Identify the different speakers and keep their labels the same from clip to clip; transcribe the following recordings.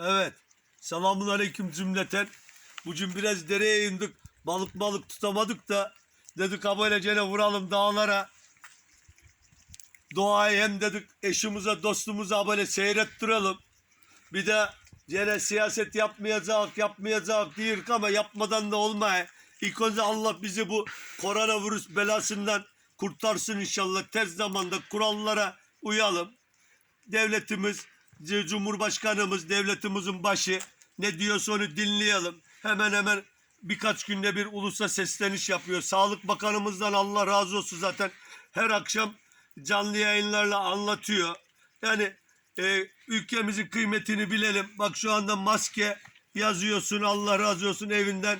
Speaker 1: Evet. Selamun aleyküm cümleten. Bugün biraz dereye indik. Balık balık tutamadık da dedik gene vuralım dağlara. Doğayı hem dedik eşimize dostumuza böyle seyrettirelim. Bir de gene siyaset yapmayacak yapmayacak diyoruz ama yapmadan da olmay. İlk önce Allah bizi bu koronavirüs belasından kurtarsın inşallah. Tez zamanda kurallara uyalım devletimiz, Cumhurbaşkanımız, devletimizin başı ne diyorsa onu dinleyelim. Hemen hemen birkaç günde bir ulusa sesleniş yapıyor. Sağlık Bakanımızdan Allah razı olsun zaten her akşam canlı yayınlarla anlatıyor. Yani e, ülkemizin kıymetini bilelim. Bak şu anda maske yazıyorsun Allah razı olsun evinden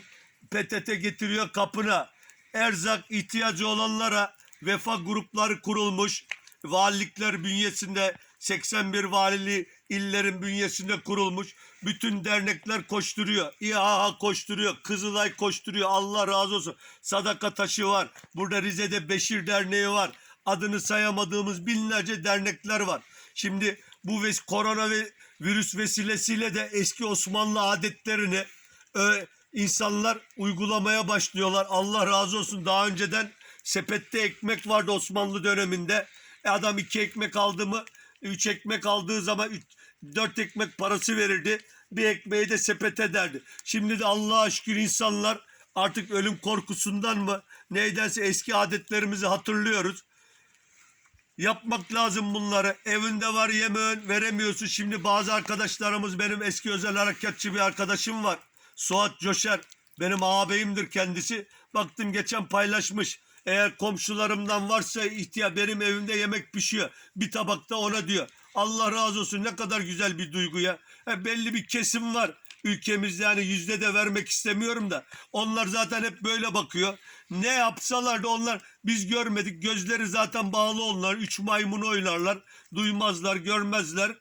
Speaker 1: PTT getiriyor kapına. Erzak ihtiyacı olanlara vefa grupları kurulmuş. Valilikler bünyesinde 81 valili illerin bünyesinde kurulmuş. Bütün dernekler koşturuyor. İHA koşturuyor. Kızılay koşturuyor. Allah razı olsun. Sadaka taşı var. Burada Rize'de Beşir Derneği var. Adını sayamadığımız binlerce dernekler var. Şimdi bu ves korona ve virüs vesilesiyle de eski Osmanlı adetlerini e, insanlar uygulamaya başlıyorlar. Allah razı olsun. Daha önceden sepette ekmek vardı Osmanlı döneminde. E adam iki ekmek aldı mı, üç ekmek aldığı zaman üç, dört ekmek parası verirdi. Bir ekmeği de sepete derdi. Şimdi de Allah'a şükür insanlar artık ölüm korkusundan mı neydense eski adetlerimizi hatırlıyoruz. Yapmak lazım bunları. Evinde var yemeğin veremiyorsun. Şimdi bazı arkadaşlarımız benim eski özel harekatçı bir arkadaşım var. Suat Coşer. Benim ağabeyimdir kendisi. Baktım geçen paylaşmış. Eğer komşularımdan varsa ihtiyaç benim evimde yemek pişiyor. Bir tabakta ona diyor. Allah razı olsun ne kadar güzel bir duygu ya. Ha, belli bir kesim var ülkemizde yani yüzde de vermek istemiyorum da. Onlar zaten hep böyle bakıyor. Ne yapsalar da onlar biz görmedik. Gözleri zaten bağlı onlar. Üç maymun oynarlar. Duymazlar, görmezler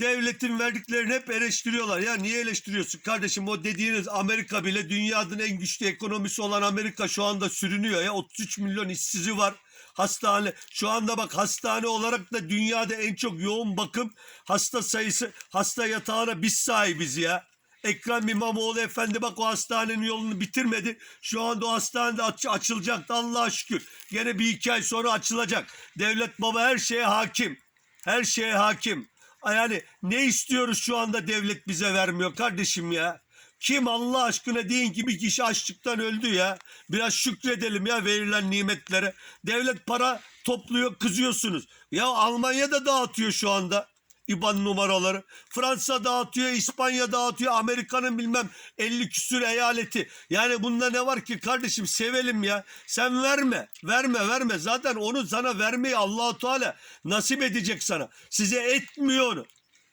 Speaker 1: devletin verdiklerini hep eleştiriyorlar. Ya niye eleştiriyorsun kardeşim? O dediğiniz Amerika bile dünyanın en güçlü ekonomisi olan Amerika şu anda sürünüyor ya. 33 milyon işsizi var. Hastane şu anda bak hastane olarak da dünyada en çok yoğun bakım hasta sayısı hasta yatağına biz sahibiz ya. Ekrem İmamoğlu efendi bak o hastanenin yolunu bitirmedi. Şu anda o hastanede aç, açılacaktı Allah'a şükür. Gene bir iki ay sonra açılacak. Devlet baba her şeye hakim. Her şeye hakim. Yani ne istiyoruz şu anda devlet bize vermiyor kardeşim ya. Kim Allah aşkına deyin ki bir kişi açlıktan öldü ya. Biraz şükredelim ya verilen nimetlere. Devlet para topluyor kızıyorsunuz. Ya Almanya da dağıtıyor şu anda. İban numaraları. Fransa dağıtıyor, İspanya dağıtıyor, Amerika'nın bilmem 50 küsür eyaleti. Yani bunda ne var ki kardeşim sevelim ya. Sen verme, verme, verme. Zaten onu sana vermeyi Allahu Teala nasip edecek sana. Size etmiyor.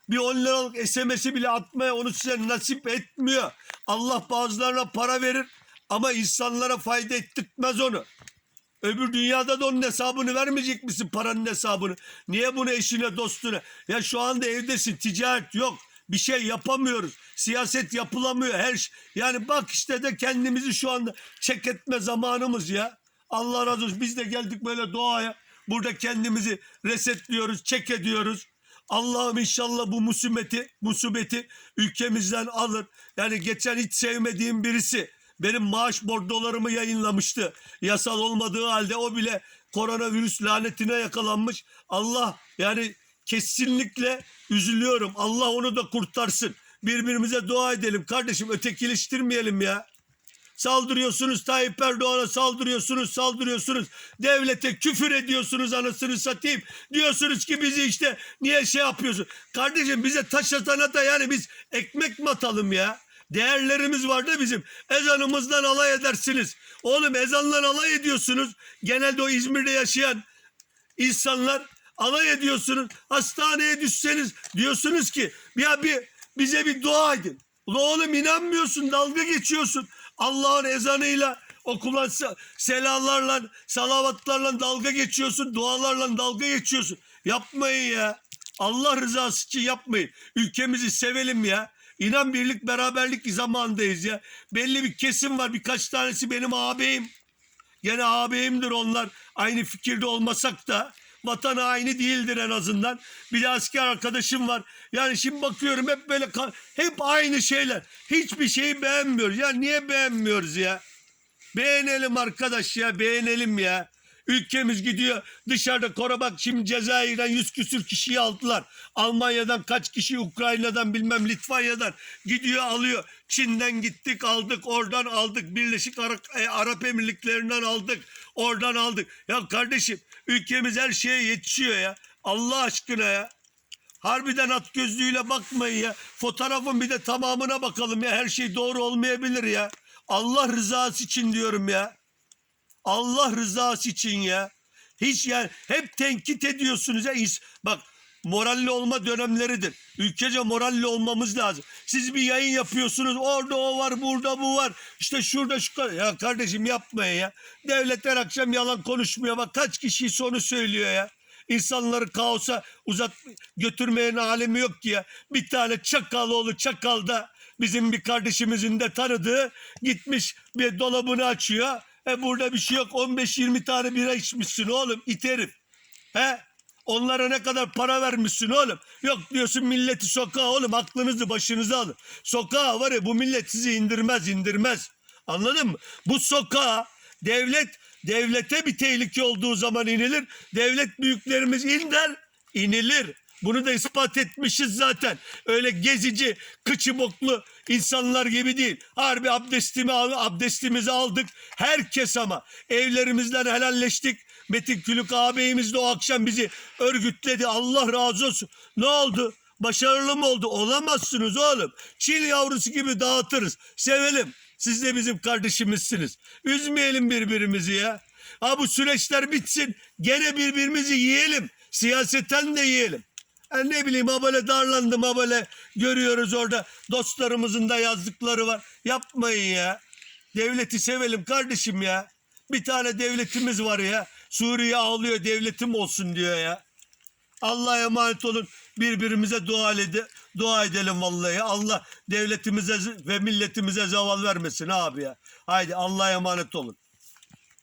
Speaker 1: Bir 10 liralık SMS'i bile atmaya onu size nasip etmiyor. Allah bazılarına para verir ama insanlara fayda ettirtmez onu. Öbür dünyada da onun hesabını vermeyecek misin paranın hesabını? Niye bunu eşine dostuna? Ya şu anda evdesin ticaret yok. Bir şey yapamıyoruz. Siyaset yapılamıyor. Her şey. Yani bak işte de kendimizi şu anda çek etme zamanımız ya. Allah razı olsun. Biz de geldik böyle doğaya. Burada kendimizi resetliyoruz, çek ediyoruz. Allah'ım inşallah bu musibeti, musibeti ülkemizden alır. Yani geçen hiç sevmediğim birisi benim maaş bordolarımı yayınlamıştı. Yasal olmadığı halde o bile koronavirüs lanetine yakalanmış. Allah yani kesinlikle üzülüyorum. Allah onu da kurtarsın. Birbirimize dua edelim kardeşim ötekileştirmeyelim ya. Saldırıyorsunuz Tayyip Erdoğan'a saldırıyorsunuz saldırıyorsunuz. Devlete küfür ediyorsunuz anasını satayım. Diyorsunuz ki bizi işte niye şey yapıyorsun. Kardeşim bize taş atana da yani biz ekmek mi atalım ya? Değerlerimiz var da bizim. Ezanımızdan alay edersiniz. Oğlum ezanla alay ediyorsunuz. Genelde o İzmir'de yaşayan insanlar alay ediyorsunuz. Hastaneye düşseniz diyorsunuz ki ya bir bize bir dua edin. Ulan oğlum inanmıyorsun dalga geçiyorsun. Allah'ın ezanıyla okulan se- selalarla, salavatlarla dalga geçiyorsun. Dualarla dalga geçiyorsun. Yapmayın ya. Allah rızası için yapmayın. Ülkemizi sevelim ya. İnan birlik beraberlik zamandayız ya. Belli bir kesim var birkaç tanesi benim ağabeyim. Gene ağabeyimdir onlar. Aynı fikirde olmasak da vatan haini değildir en azından. Bir de asker arkadaşım var. Yani şimdi bakıyorum hep böyle hep aynı şeyler. Hiçbir şeyi beğenmiyoruz. Ya niye beğenmiyoruz ya? Beğenelim arkadaş ya beğenelim ya. Ülkemiz gidiyor dışarıda kora bak şimdi Cezayir'den yüz küsür kişiyi aldılar. Almanya'dan kaç kişi Ukrayna'dan bilmem Litvanya'dan gidiyor alıyor. Çin'den gittik aldık oradan aldık Birleşik Arap, e, Arap Emirlikleri'nden aldık oradan aldık. Ya kardeşim ülkemiz her şeye yetişiyor ya. Allah aşkına ya. Harbiden at gözlüğüyle bakmayın ya. Fotoğrafın bir de tamamına bakalım ya. Her şey doğru olmayabilir ya. Allah rızası için diyorum ya. Allah rızası için ya. Hiç yani hep tenkit ediyorsunuz ya. Bak moralli olma dönemleridir. Ülkece moralli olmamız lazım. Siz bir yayın yapıyorsunuz. Orada o var, burada bu var. İşte şurada şu kadar. Ya kardeşim yapmayın ya. Devlet her akşam yalan konuşmuyor. Bak kaç kişi sonu söylüyor ya. İnsanları kaosa uzat götürmeyen alemi yok ki ya. Bir tane Çakaloğlu Çakal'da bizim bir kardeşimizin de tanıdığı gitmiş bir dolabını açıyor. E burada bir şey yok. 15-20 tane bira içmişsin oğlum it. He? Onlara ne kadar para vermişsin oğlum? Yok diyorsun milleti sokağa oğlum aklınızı başınıza alın. Sokağa var ya bu millet sizi indirmez indirmez. Anladın mı? Bu sokağa devlet devlete bir tehlike olduğu zaman inilir. Devlet büyüklerimiz iner inilir. Bunu da ispat etmişiz zaten. Öyle gezici, kıçı boklu insanlar gibi değil. Harbi abdestimi abdestimizi aldık. Herkes ama evlerimizden helalleştik. Metin Külük ağabeyimiz de o akşam bizi örgütledi. Allah razı olsun. Ne oldu? Başarılı mı oldu? Olamazsınız oğlum. Çil yavrusu gibi dağıtırız. Sevelim. Siz de bizim kardeşimizsiniz. Üzmeyelim birbirimizi ya. Ha bu süreçler bitsin. Gene birbirimizi yiyelim. Siyaseten de yiyelim. Ha ne bileyim ha böyle darlandım ha böyle görüyoruz orada dostlarımızın da yazdıkları var. Yapmayın ya. Devleti sevelim kardeşim ya. Bir tane devletimiz var ya. Suriye ağlıyor devletim olsun diyor ya. Allah'a emanet olun. Birbirimize dua, ede, dua edelim vallahi. Allah devletimize ve milletimize zeval vermesin abi ya. Haydi Allah'a emanet olun.